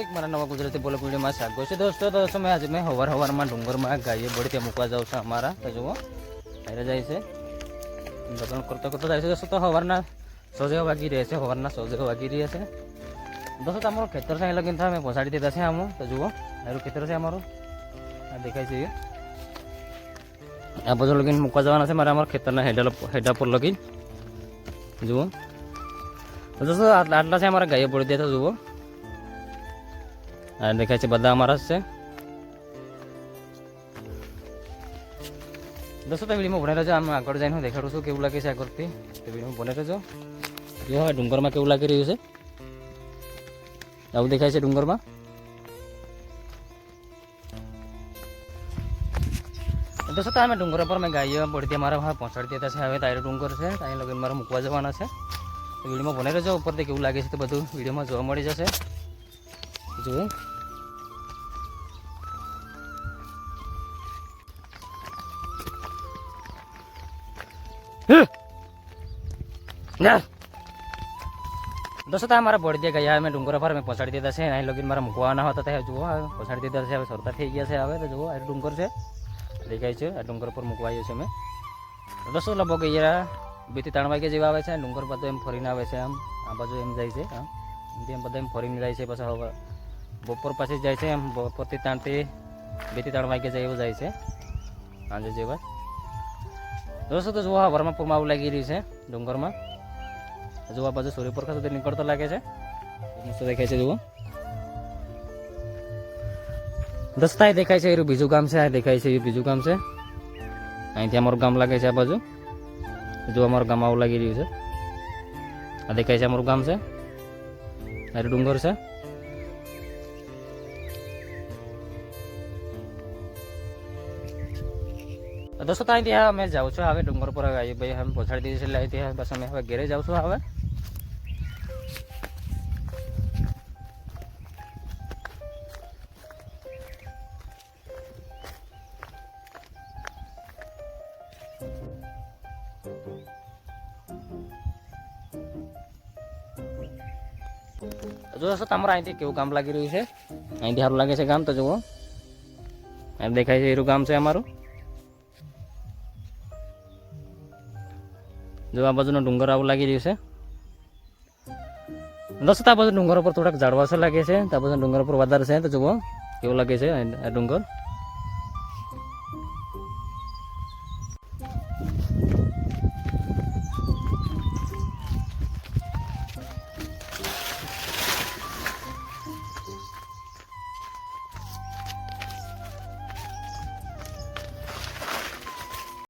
એક મારા નવા ગુજરાતી બોલો વિડીયોમાં સ્વાગત છે દોસ્તો તો તમે આજે મેં હવાર હવારમાં ડુંગરમાં ગાઈએ બળી ત્યાં મૂકવા જાઉં છું અમારા તો જુઓ હારે જાય છે દબાણ કરતો કરતો જાય છે દોસ્તો તો હવારના સોજે વાગી રહ્યા છે હવારના સોજે વાગી રહ્યા છે દોસ્તો તમારો ખેતર સાંઈ લગીને થાય મેં પહોંચાડી દીધા છે આમાં તો જુઓ મારું ખેતર છે અમારું આ દેખાય છે એ. આ બધું લગીને મૂકવા જવાના છે મારે અમારા ખેતરના હેડા હેડા પર લગીને જુઓ તો દોસ્તો આટલા આટલા છે અમારા ગાયો પડી દે તો જુઓ આ દેખાય છે બધા અમારા જ છે. દોસ્તો તો વિડીયોમાં ભણે રહેજો આમ આગળ જઈને હું દેખાડું છું કેવું લાગે છે આગળથી. તો વિડીયોમાં ભણે રહેજો જો હવે ડુંગરમાં કેવું લાગી રહ્યું છે? આવું દેખાય છે ડુંગરમાં? દોસ્તો, તો અમે ડુંગર પર મેં ગાયો પડતી મારા હા પહોંચાડી દેતા છે. હવે તારે ડુંગર છે ત્યાં લગન મારે મૂકવા જવાના છે. વીડિયોમાં ભણે રહેજો ઉપરથી કેવું લાગે છે તો બધું વિડીયોમાં જોવા મળી જશે. જુઓ. દોસ્તો તો મારા બોડી દે ગયા મેં ડુંગર પર મેં પહોંચાડી દીધા છે અહીં લગીન મારા મૂકવાના હતા ત્યાં જુઓ પહોંચાડી દીધા છે, હવે સરતા થઈ ગયા છે, હવે તો જુઓ આ ડુંગર છે. દેખાય છે, આ ડુંગર પર મૂકવા આવ્યો છે મેં. દોસ્તો, લગભગ ગયા બેથી ત્રણ વાગે જેવા આવે છે, ડુંગર બધો એમ ફરીને આવે છે આમ. આ બાજુ એમ જાય છે એમ બધા એમ ફરીને જાય છે, પછી હવે બપોર પછી જાય છે, એમ બપોરથી ત્રણથી બેથી ત્રણ વાગે જાય એવું જાય છે. સાંજે જેવા. દોસ્તો, તો જુઓ હવારમાં વર્માપુરમાં આવું લાગી રહ્યું છે, ડુંગરમાં. જોવા બાજુ સૂર્યપ્રકાશ સુધી નીકળતો લાગે છે. મસ્ત દેખાય છે, જુઓ. દસ્તાય દેખાય છે એ બીજું ગામ છે, આ દેખાય છે એ બીજું ગામ છે. અહીંથી અમારું ગામ લાગે છે, આ બાજુ. જો અમારું ગામ આવું લાગી રહ્યું છે. આ દેખાય છે, અમારું ગામ છે. અરે ડુંગર છે. દોસ્તો તો અહીંથી અમે જાઉં છું હવે ડુંગર પર આવી ભાઈ અમે પહોંચાડી દીધી છે એટલે અહીંથી બસ અમે હવે ઘરે જાઉં છું હવે જો દોસ્તો તમારે અહીંથી કેવું કામ લાગી રહ્યું છે અહીંથી સારું લાગે છે કામ તો જુઓ એમ દેખાય છે એરું કામ છે અમારું જો આ બાજુનો ડુંગર આવું લાગી રહ્યું છે. દોસ્તો આ બાજુ ડુંગર ઉપર થોડાક ઝાડવાસો લાગે છે. તો આ બાજુ ડુંગર ઉપર વધારે છે, તો જુઓ, કેવું લાગે છે આ ડુંગર.